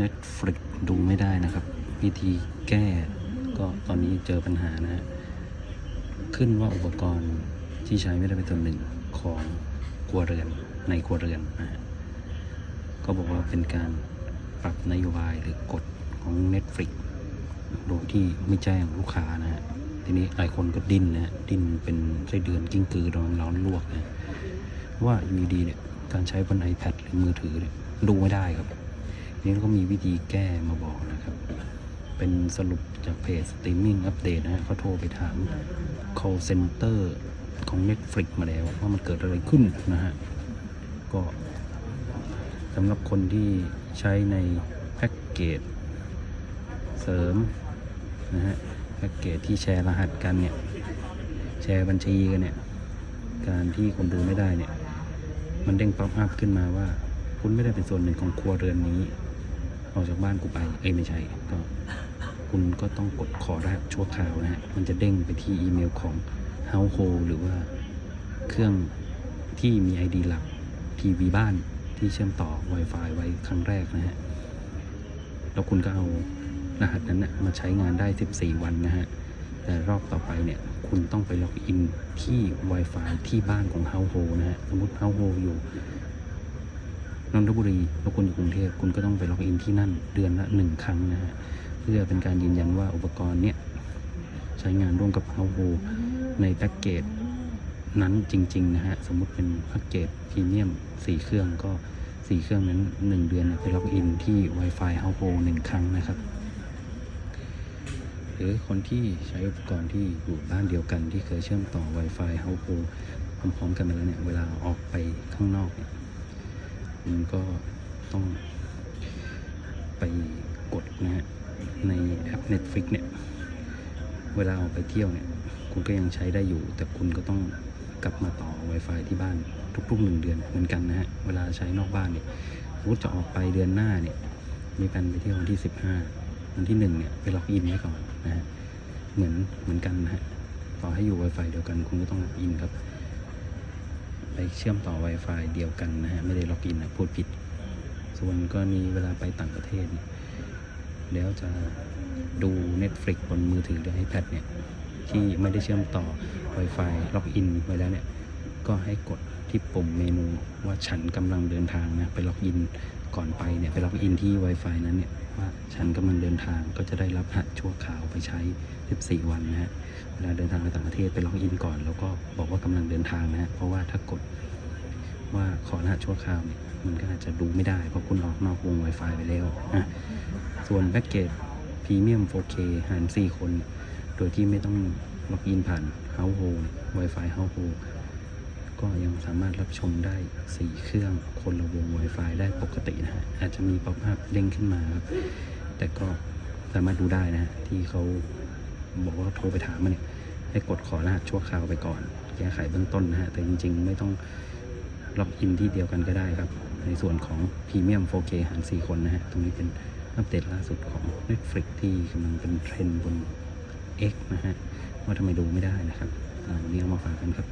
Netflix ดูไม่ได้นะครับ วิธีแก้ก็ตอนนี้เจอปัญหานะฮะขึ้นว่าอุปกรณ์ที่ใช้ไม่ได้เป็นส่วนหนึ่งของครัวเรือนในครัวเรือนนะฮะก็บอกว่าเป็นการปรับนโยบายหรือกฎของ Netflix โดยที่ไม่แจ้งลูกค้านะฮะทีนี้หลายคนก็ดิ้นนะฮะดิ้นเป็นไส้เดือนกิ้งกือโดนร้อนลวกนะว่าอยู่ดีเนี่ยการใช้บน iPad หรือมือถือเนี่ยดูไม่ได้ครับ นี้ก็มีวิธีแก้มาบอกนะครับ เป็นสรุปจากเพจสตรีมมิ่งอัปเดตนะฮะเขาโทรไปถาม call center ของ Netflix มาแล้วว่ามันเกิดอะไรขึ้นนะฮะ ก็สำหรับคนที่ใช้ในแพ็กเกจเสริมนะฮะแพ็กเกจที่แชร์รหัสกันเนี่ย แชร์บัญชีกันเนี่ย การที่คนดูไม่ได้เนี่ย มันเด้งป๊อปอัพขึ้นมาว่า คุณไม่ได้เป็นส่วนหนึ่งของครัวเรือนนี้ ออกจากบ้านกูไป เอ้ยไม่ใช่ ก็คุณก็ต้องกดขอรหัสชั่วคราวนะฮะ มันจะเด้งไปที่อีเมลของ Household หรือว่าเครื่องที่มี ID หลักทีวีบ้านที่เชื่อมต่อ Wi-Fi ไว้ครั้งแรกนะฮะ แล้วคุณก็เอารหัสนั้นนะมาใช้งานได้ 14 วันนะฮะ แต่รอบต่อไปเนี่ย คุณต้องไปล็อกอินที่ Wi-Fi ที่บ้านของ Household นะฮะ สมมติ Household อยู่ นนทบุรีแล้วคุณอยู่กรุงเทพคุณก็ต้องไปล็อกอินที่นั่นเดือนละหนึ่งครั้งนะฮะเพื่อเป็นการยืนยันว่าอุปกรณ์เนี่ยใช้งานร่วมกับ Household ในแพ็กเกจนั้นจริง ๆ นะฮะ สมมุติเป็นแพ็กเกจพรีเมียม 4 เครื่องก็ 4 เครื่องนั้น 1 เดือนไปล็อกอินที่ Wi-Fi h o u s e หนึ่งครั้งนะครับ หรือคนที่ใช้อุปกรณ์ที่อยู่บ้านเดียวกันที่เคยเชื่อมต่อ Wi-Fi h o u s e พร้อมๆกันมาแล้วเนี่ย เวลาออกไปข้างนอกเนี่ย มันก็ต้องไปกดนะฮะในแอป Netflix เนี่ย เวลาออกไปเที่ยวเนี่ย คุณก็ยังใช้ได้อยู่ แต่คุณก็ต้องกลับมาต่อ Wi-Fi ที่บ้านทุกๆหนึ่งเดือนเหมือนกันนะฮะ เวลาใช้นอกบ้านเนี่ยสมมติจะออกไปเดือนหน้าเนี่ย มีแผนไปเที่ยววันที่ 15 วันที่1เนี่ยไปล็อกอินไว้ก่อนนะฮะ เหมือนเหมือนกันนะฮะ ต่อให้อยู่ Wi-Fi เดียวกัน คุณก็ต้องล็อกอินครับ ไปเชื่อมต่อ Wi-Fi เดียวกันนะฮะ ไม่ได้ล็อกอินนะพูดผิด ส่วนกรณีเวลาไปต่างประเทศ แล้วจะดู Netflix บนมือถือหรือ iPad เนี่ย ที่ไม่ได้เชื่อมต่อ Wi-Fi ล็อกอินไว้แล้วเนี่ย ก็ให้กดที่ปุ่มเมนูว่าฉันกำลังเดินทางนะ ไปล็อกอิน ก่อนไปเนี่ยไปล็อกอินที่ Wi-Fi นั้นเนี่ยว่าฉันกำลังเดินทางก็จะได้รับรหัสชั่วคราวไปใช้ 14 วันนะฮะเวลาเดินทางไปต่างประเทศไปล็อกอินก่อน แล้วก็บอกว่ากำลังเดินทางนะฮะเพราะว่าถ้ากดว่าขอรหัสชั่วคราวเนี่ยมันก็อาจจะดูไม่ได้ เพราะคุณออกนอกวง Wi-Fi ไปแล้วนะส่วนแพ็กเกจพรีเมียม 4K หาร 4 คน โดยที่ไม่ต้องล็อกอินผ่าน Household Wi-Fi Household ก็ยังสามารถรับชมได้ 4 เครื่องคนละวง Wi-Fi ได้ปกตินะฮะอาจจะมีป๊อปอัพเด้งขึ้นมาครับ แต่ก็สามารถดูได้นะฮะที่เขาบอกว่าโทรไปถามมาเนี่ย ให้กดขอรหัสชั่วคราวไปก่อน แก้ไขเบื้องต้นนะฮะ แต่จริง ๆ ไม่ต้องล็อกอินที่เดียวกันก็ได้ครับ ในส่วนของพรีเมียม 4K หาร 4 คนนะฮะ ตรงนี้เป็นอัปเดตล่าสุดของ Netflix ที่กำลังเป็นเทรนด์บน X นะฮะ ว่าทำไมดูไม่ได้นะครับวันนี้เอามาฝากกันครับ